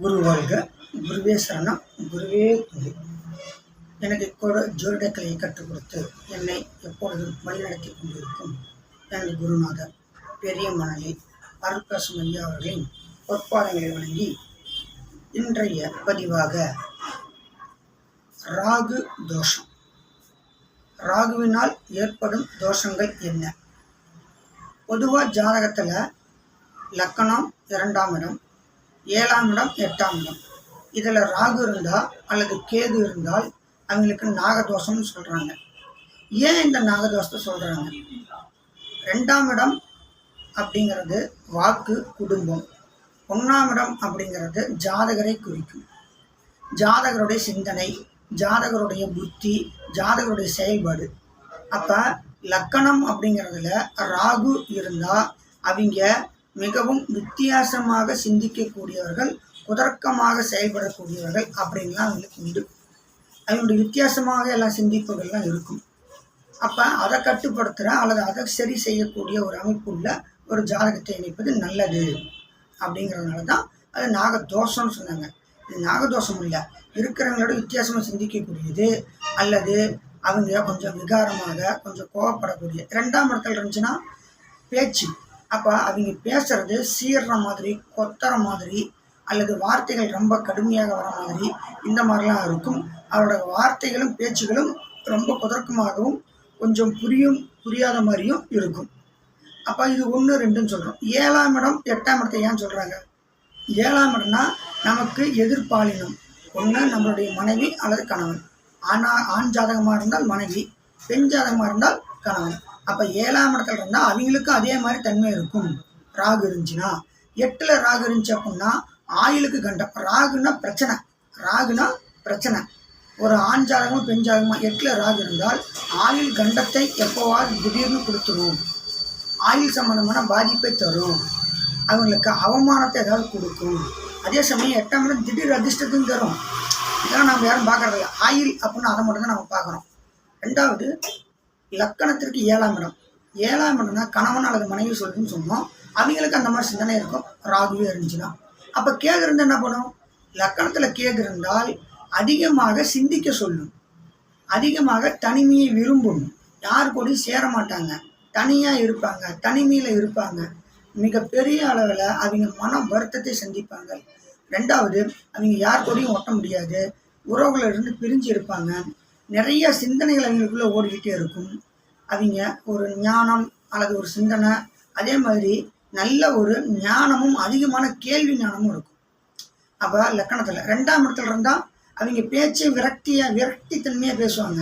குரு வாழ்க குருவே சரணம். குருவே குரு எனக்கு கூட ஜோதிடக்கலையை கற்றுக் கொடுத்து என்னை எப்பொழுதும் வழிநடத்தி கொண்டிருக்கும் எனது குருநாதர் பெரிய மணலி அருட்காசம் ஐயா அவர்களின் பொற்பாதங்களை வணங்கி இன்றைய பதிவாக ராகு தோஷம். ராகுவினால் ஏற்படும் தோஷங்கள் என்ன? பொதுவாக ஜாதகத்தில் லக்கணம் இரண்டாம் இடம் ஏழாம் இடம் எட்டாம் இடம். இதில் ராகு இருந்தால் அல்லது கேது இருந்தால் அவங்களுக்கு நாகதோஷம்னு சொல்கிறாங்க ஏன் இந்த நாகதோஷத்தை சொல்கிறாங்க ரெண்டாம் இடம் அப்படிங்கிறது வாக்கு குடும்பம். ஒன்றாம் இடம் அப்படிங்கிறது ஜாதகரை குறிக்கும். ஜாதகருடைய சிந்தனை ஜாதகருடைய புத்தி ஜாதகருடைய செயல்பாடு. அப்போ லக்கணம் அப்படிங்கிறதுல ராகு இருந்தால் அவங்க மிகவும் வித்தியாசமாக சிந்திக்கக்கூடியவர்கள் குதர்க்கமாக செயல்படக்கூடியவர்கள் அப்படின்லாம் அவங்களுக்கு உண்டு. அவங்களுடைய வித்தியாசமாக எல்லாம் சிந்திப்புகள்லாம் இருக்கும். அப்போ அதை கட்டுப்படுத்துகிற அல்லது அதை சரி செய்யக்கூடிய ஒரு அமைப்புள்ள ஒரு ஜாதகத்தை இணைப்பது நல்லது அப்படிங்கிறதுனால தான் அது நாகதோஷம்னு சொன்னாங்க. இது நாகதோஷம் இல்லை. இருக்கிறவங்களோட வித்தியாசமாக சிந்திக்கக்கூடியது அல்லது அவங்க கொஞ்சம் விகாரமாக கொஞ்சம் கோவப்படக்கூடிய ரெண்டாம் இடத்துல இருந்துச்சுன்னா பேச்சு. அப்போ அவங்க பேசுறது சீர்ற மாதிரி கொத்துற மாதிரி அல்லது வார்த்தைகள் ரொம்ப கடுமையாக வர மாதிரி இந்த மாதிரிலாம் இருக்கும். அவரோட வார்த்தைகளும் பேச்சுகளும் ரொம்ப குதர்க்கமாகவும் கொஞ்சம் புரியும் புரியாத மாதிரியும் இருக்கும். அப்போ இது ஒன்று ரெண்டுன்னு சொல்கிறோம் ஏழாம் இடம் எட்டாம் இடத்தை ஏன் சொல்கிறாங்க ஏழாம் இடம்னா நமக்கு எதிர்பாலினம். ஒன்று நம்மளுடைய மனைவி அல்லது கணவன். ஆனா ஆண் ஜாதகமாக இருந்தால் மனைவி பெண் ஜாதகமாக இருந்தால் கணவன். அப்போ ஏழாம் இடத்துல இருந்தால் அவங்களுக்கும் அதே மாதிரி தன்மை இருக்கும். ராகு இருந்துச்சுன்னா எட்டில் ராகு இருந்துச்சு அப்படின்னா ஆயிலுக்கு கண்டம் ராகுனா பிரச்சனை. ராகுனா பிரச்சனை. ஒரு ஆண் ஜாதகமும் பெண் ஜாதகமும் எட்டில் ராகு இருந்தால் ஆயில் கண்டத்தை எப்போவாது திடீர்னு கொடுத்துரும். ஆயில் சம்பந்தமான பாதிப்பை தரும். அவங்களுக்கு அவமானத்தை ஏதாவது கொடுக்கும். அதே சமயம் எட்டாம் இடம் திடீர் அதிர்ஷ்டத்தையும் தரும். இதெல்லாம் நம்ம யாரும் பார்க்கறதில்ல. ஆயில் அப்படின்னு அதை மட்டும் தான் நம்ம பார்க்குறோம். ரெண்டாவது லக்கணத்திற்கு ஏழாம் இடம். ஏழாம் இடம்னா கணவன் அல்லது மனைவி சொல்லுன்னு சொன்னோம். அவங்களுக்கு அந்த மாதிரி சிந்தனை இருக்கும். ராகுவே இருந்துச்சுன்னா. அப்போ கேது இருந்தால் என்ன பண்ணும்? லக்கணத்தில் கேது இருந்தால் அதிகமாக சிந்திக்க சொல்லும். அதிகமாக தனிமையை விரும்பும். யார் கூடயும் சேர மாட்டாங்க. தனியாக இருப்பாங்க. தனிமையில் இருப்பாங்க. மிகப்பெரிய அளவில் அவங்க மன வருத்தத்தை சந்திப்பாங்க. ரெண்டாவது அவங்க யார் கூடயும் ஒட்ட முடியாது. உறவுகளிலிருந்து பிரிஞ்சு இருப்பாங்க. நிறைய சிந்தனைகள் அவங்களுக்குள்ளே ஓடிக்கிட்டே இருக்கும். அவங்க ஒரு ஞானம் அல்லது ஒரு சிந்தனை அதே மாதிரி நல்ல ஒரு ஞானமும் அதிகமான கேள்வி ஞானமும் இருக்கும். அப்போ லக்கணத்தில் ரெண்டாம் இடத்துல இருந்தால் அவங்க பேச்சு விரக்தியாக விரக்தித்தன்மையாக பேசுவாங்க.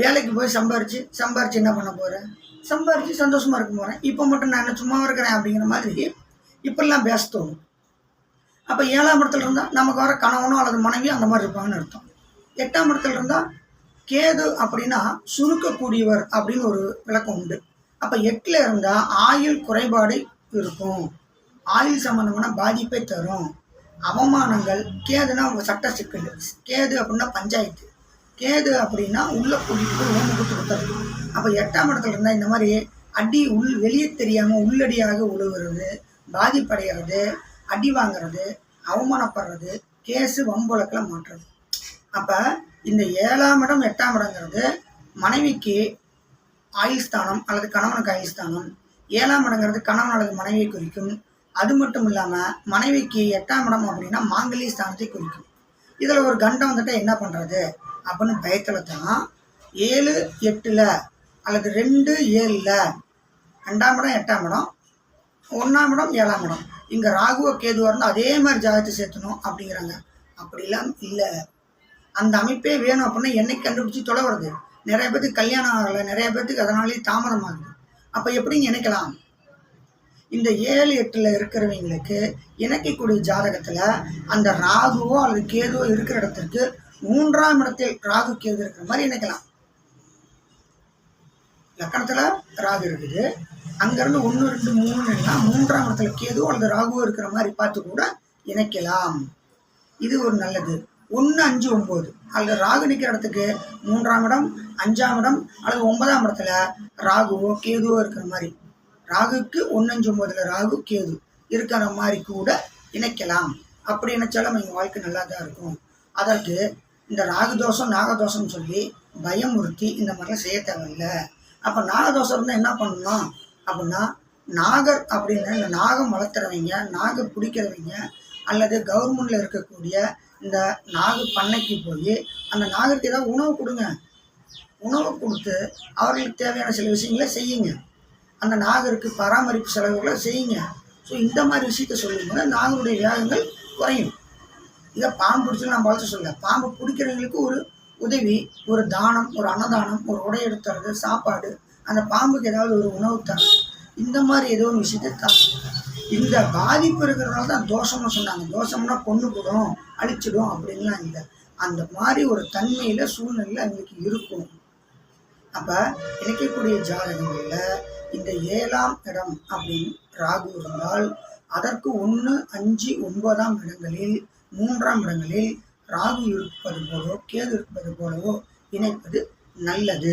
வேலைக்கு போய் சம்பாரிச்சு சம்பாரிச்சு என்ன பண்ண போகிறேன் சம்பாரிச்சு சந்தோஷமாக இருக்க போகிறேன் இப்போ மட்டும் நான் என்ன சும்மா இருக்கிறேன் அப்படிங்கிற மாதிரி இப்படிலாம் பேச தோணும். அப்போ ஏழாம் இடத்துல இருந்தால் நமக்கு வர கணவனோ அல்லது மனைவி அந்த மாதிரி இருப்பாங்கன்னு அர்த்தம். எட்டாம் இடத்துல இருந்தால் கேது அப்படின்னா சுருக்கக்கூடியவர் அப்படின்னு ஒரு விளக்கம் உண்டு. அப்போ எட்டில் இருந்தால் ஆயுள் குறைபாடு இருக்கும். ஆயுள் சம்பந்தமான பாதிப்பை தரும். அவமானங்கள் கேதுனா சட்ட சிக்கல். கேது அப்படின்னா பஞ்சாயத்து. கேது அப்படின்னா உள்ள கூட்டிகிட்டு போய் ஓம்பு கொடுத்து அப்போ எட்டாம் இடத்துல இருந்தால் இந்த மாதிரி அடி உள் வெளியே தெரியாமல் உள்ளடியாக உழுவுறது பாதிப்படைகிறது அடி வாங்குறது அவமானப்படுறது கேஸு வம்புழக்கில் மாற்றுறது. அப்போ இந்த ஏழாம் இடம் எட்டாம் இடங்கிறது மனைவிக்கு ஆயுள் ஸ்தானம் அல்லது கணவனுக்கு ஆயுள் ஸ்தானம் ஏழாம் இடங்கிறது கணவன் அல்லது மனைவியை குறிக்கும். அது மட்டும் இல்லாமல் மனைவிக்கு எட்டாம் இடம் அப்படின்னா மாங்கல்ய ஸ்தானத்தை குறிக்கும். இதில் ஒரு கண்டம் வந்துட்டு என்ன பண்ணுறது அப்படின்னு பயத்தில் தான் ஏழு எட்டில் அல்லது ரெண்டு ஏழில் ரெண்டாம் இடம் எட்டாம் இடம் ஒன்றாம் இடம் ஏழாம் இடம். இங்கே ராகுவ கேதுவாக இருந்தால் அதே மாதிரி ஜாதகத்தை சேர்த்தணும் அப்படிங்கிறாங்க. அப்படிலாம் இல்லை. அந்த அமைப்பே வேணும் அப்படின்னா என்னைக்கு கண்டுபிடிச்சி தொலை வருது நிறைய பேர்த்துக்கு கல்யாணம் ஆகலை நிறைய பேர்த்துக்கு அதனாலேயே தாமதம் ஆகுது. அப்போ எப்படி இணைக்கலாம்? இந்த ஏழு எட்டில் இருக்கிறவங்களுக்கு இணைக்கக்கூடிய ஜாதகத்தில் அந்த ராகுவோ அல்லது கேதுவோ இருக்கிற இடத்திற்கு மூன்றாம் இடத்தில் ராகு கேது இருக்கிற மாதிரி இணைக்கலாம். லக்கணத்தில் ராகு இருக்குது. அங்கேருந்து ஒன்று ரெண்டு மூணுன்னா மூன்றாம் இடத்துல கேதுவோ அல்லது ராகுவோ இருக்கிற மாதிரி பார்த்து கூட இணைக்கலாம். இது ஒரு நல்லது. ஒன்று அஞ்சு ஒம்பது அல்லது ராகு நிற்கிற இடத்துக்கு மூன்றாம் இடம் அஞ்சாம் இடம் அல்லது ஒன்பதாம் இடத்துல ராகுவோ கேதுவோ இருக்கிற மாதிரி. ராகுக்கு ஒன்று அஞ்சு ஒம்பதுல ராகு கேது இருக்கிற மாதிரி கூட இணைக்கலாம். அப்படி நினைச்சாலும் எங்கள் வாழ்க்கை நல்லா தான் இருக்கும். அதற்கு இந்த ராகுதோஷம் நாகதோஷம்னு சொல்லி பயமுறுத்தி இந்த மாதிரிலாம் செய்ய தேவையில்லை. அப்போ நாகதோஷம் இருந்தால் என்ன பண்ணணும்? அப்படின்னா நாகர் அப்படின்னு இந்த நாகம் வளர்த்துறவங்க நாகம் பிடிக்கிறவங்க அல்லது கவர்மெண்ட்ல இருக்கக்கூடிய இந்த நாகு பண்ணைக்கு போய் அந்த நாகருக்கு ஏதாவது உணவு கொடுங்க. உணவு கொடுத்து அவர்களுக்கு தேவையான சில விஷயங்களை செய்யுங்க. அந்த நாகருக்கு பராமரிப்பு செலவுகளை செய்யுங்க. ஸோ இந்த மாதிரி விஷயத்த சொல்லும்போது நாகருடைய வேகங்கள் குறையும். இதை பாம்பு பிடிச்சி நான் வளர்த்து சொல்ல பாம்பு பிடிக்கிறவங்களுக்கு ஒரு உதவி ஒரு தானம் ஒரு அன்னதானம் ஒரு உடை எடுத்துறது சாப்பாடு அந்த பாம்புக்கு ஏதாவது ஒரு உணவு தரம் இந்த மாதிரி ஏதோ ஒரு விஷயத்தை தான் இந்த பாதிப்பு இருக்கிறதுனால தான் தோஷம்னு சொன்னாங்க. தோஷம்னா கொண்டு போடும் அழிச்சிடும் அப்படின்லாம் இல்லை. அந்த மாதிரி ஒரு தன்மையில் சூழ்நிலையில் அவங்களுக்கு இருக்கும். அப்போ இணைக்கக்கூடிய ஜாதகங்களில் இந்த ஏழாம் இடம் அப்படின்னு ராகு இருந்தால் அதற்கு ஒன்று அஞ்சு ஒன்பதாம் இடங்களில் மூன்றாம் இடங்களில் ராகு இருப்பது போலவோ கேது இருப்பது போலவோ இணைப்பது நல்லது.